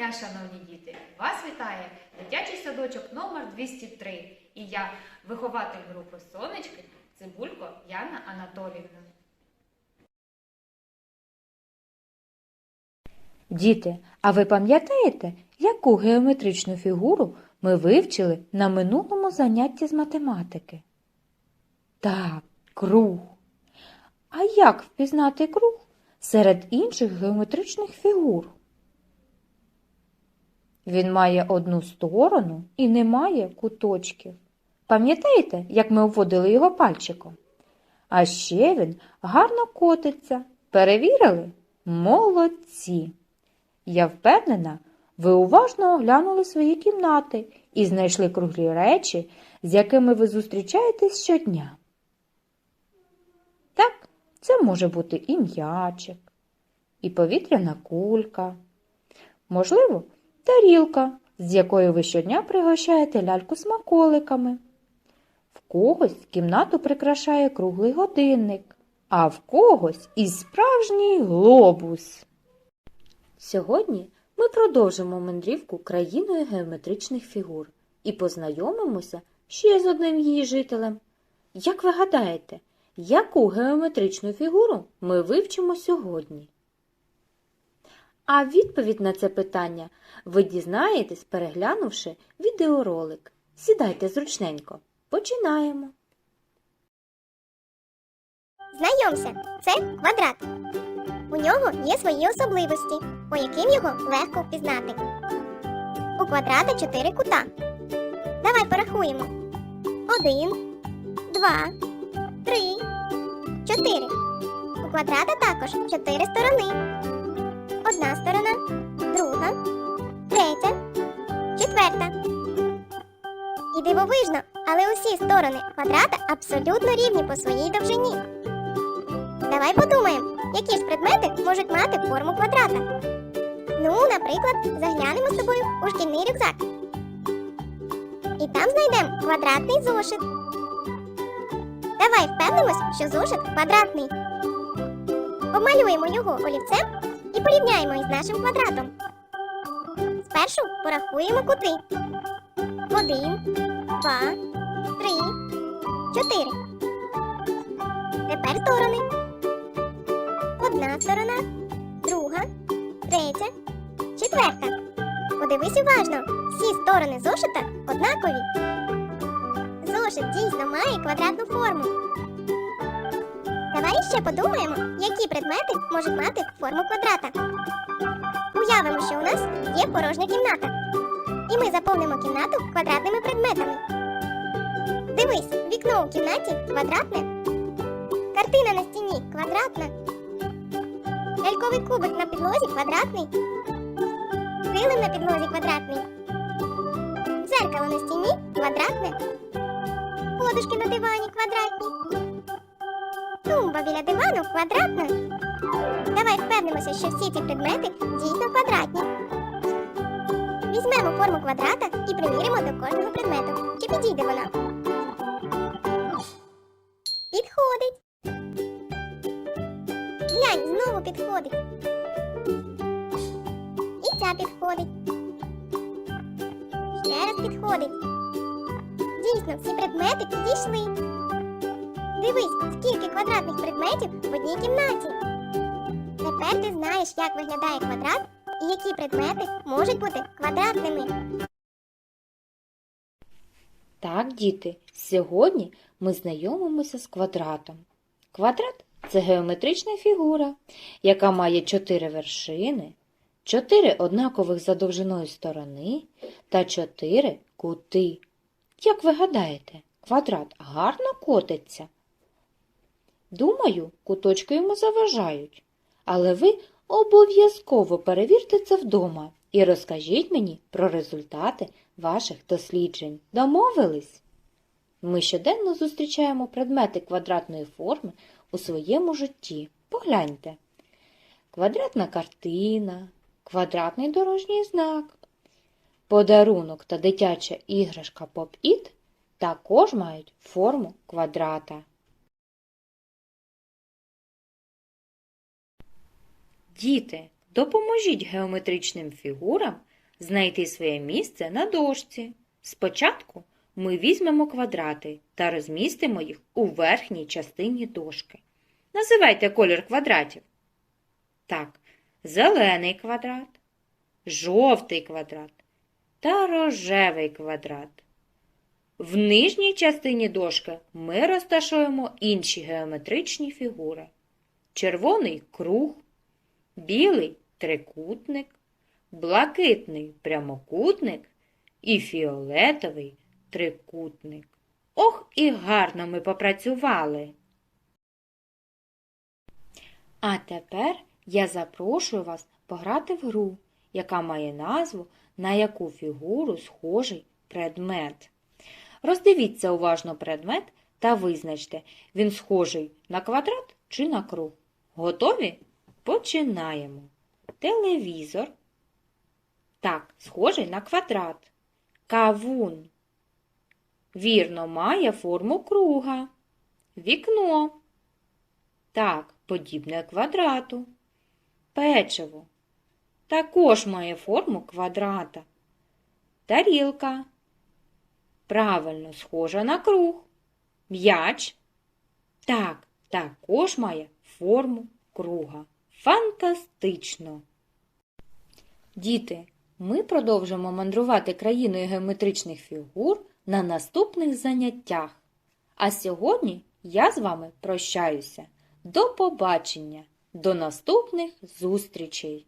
дня, шановні діти! Вас вітає дитячий садочок номер 203 і я, вихователь групи Сонечки, Цибулько Яна Анатоліївна. Діти, а ви пам'ятаєте, яку геометричну фігуру ми вивчили на минулому занятті з математики? Так, круг. А як впізнати круг серед інших геометричних фігур? Він має одну сторону і не має куточків. Пам'ятаєте, як ми обводили його пальчиком? А ще він гарно котиться. Перевірили? Молодці! Я впевнена, ви уважно оглянули свої кімнати і знайшли круглі речі, з якими ви зустрічаєтесь щодня. Так, це може бути і м'ячик, і повітряна кулька, можливо, тарілка, з якої ви щодня пригощаєте ляльку смаколиками. В когось кімнату прикрашає круглий годинник, а в когось і справжній глобус. Сьогодні ми продовжимо мандрівку країною геометричних фігур і познайомимося ще з одним її жителем. Як ви гадаєте, яку геометричну фігуру ми вивчимо сьогодні? А відповідь на це питання ви дізнаєтесь, переглянувши відеоролик. Сідайте зручненько. Починаємо. Знайомся, це квадрат. У нього є свої особливості, по яким його легко впізнати. У квадрата чотири кута. Давай порахуємо. Один, два, три, чотири. У квадрата також чотири сторони. Одна сторона, друга, третя, четверта. І дивовижно, але усі сторони квадрата абсолютно рівні по своїй довжині. Давай подумаємо, які ж предмети можуть мати форму квадрата. Ну, наприклад, заглянемо з тобою у шкільний рюкзак. І там знайдемо квадратний зошит. Давай впевнимось, що зошит квадратний. Обмалюємо його олівцем і порівняємо із нашим квадратом. Спершу порахуємо кути. Один, два, три, чотири. Тепер сторони. Одна сторона, друга, третя, четверта. Подивись уважно, всі сторони зошита однакові. Зошит дійсно має квадратну форму. Давай ще подумаємо, які предмети можуть мати форму квадрата. Уявимо, що у нас є порожня кімната. І ми заповнимо кімнату квадратними предметами. Дивись, вікно у кімнаті квадратне. Картина на стіні квадратна. Ляльковий кубик на підлозі квадратний. Килим на підлозі квадратний. Дзеркало на стіні квадратне. Подушки на дивані квадратні. Тумба біля дивану квадратна. Давай впевнимося, що всі ці предмети дійсно квадратні. Візьмемо форму квадрата і приміримо до кожного предмету. Чи підійде вона? Підходить. Глянь, знову підходить. І ця підходить. Ще раз підходить. Дійсно, всі предмети підійшли. Дивись, скільки квадратних предметів в одній кімнаті. Тепер ти знаєш, як виглядає квадрат і які предмети можуть бути квадратними. Так, діти, сьогодні ми знайомимося з квадратом. Квадрат це геометрична фігура, яка має чотири вершини, чотири однакових за довжиною сторони та чотири кути. Як ви гадаєте, квадрат гарно котиться? Думаю, куточки йому заважають. Але ви обов'язково перевірте це вдома і розкажіть мені про результати ваших досліджень. Домовились? Ми щоденно зустрічаємо предмети квадратної форми у своєму житті. Погляньте. Квадратна картина, квадратний дорожній знак, подарунок та дитяча іграшка Поп-Іт також мають форму квадрата. Діти, допоможіть геометричним фігурам знайти своє місце на дошці. Спочатку ми візьмемо квадрати та розмістимо їх у верхній частині дошки. Називайте колір квадратів. Так, зелений квадрат, жовтий квадрат та рожевий квадрат. В нижній частині дошки ми розташуємо інші геометричні фігури. Червоний круг, білий трикутник, блакитний прямокутник і фіолетовий трикутник. Ох, і гарно ми попрацювали. А тепер я запрошую вас пограти в гру, яка має назву на яку фігуру схожий предмет. Роздивіться уважно предмет та визначте, він схожий на квадрат чи на круг. Готові? Починаємо. Телевізор. Так, схожий на квадрат. Кавун. Вірно, має форму круга. Вікно. Так, подібне квадрату. Печиво. Також має форму квадрата. Тарілка. Правильно, схожа на круг. М'яч. Так, також має форму круга. Фантастично! Діти, ми продовжимо мандрувати країною геометричних фігур на наступних заняттях. А сьогодні я з вами прощаюся. До побачення! До наступних зустрічей!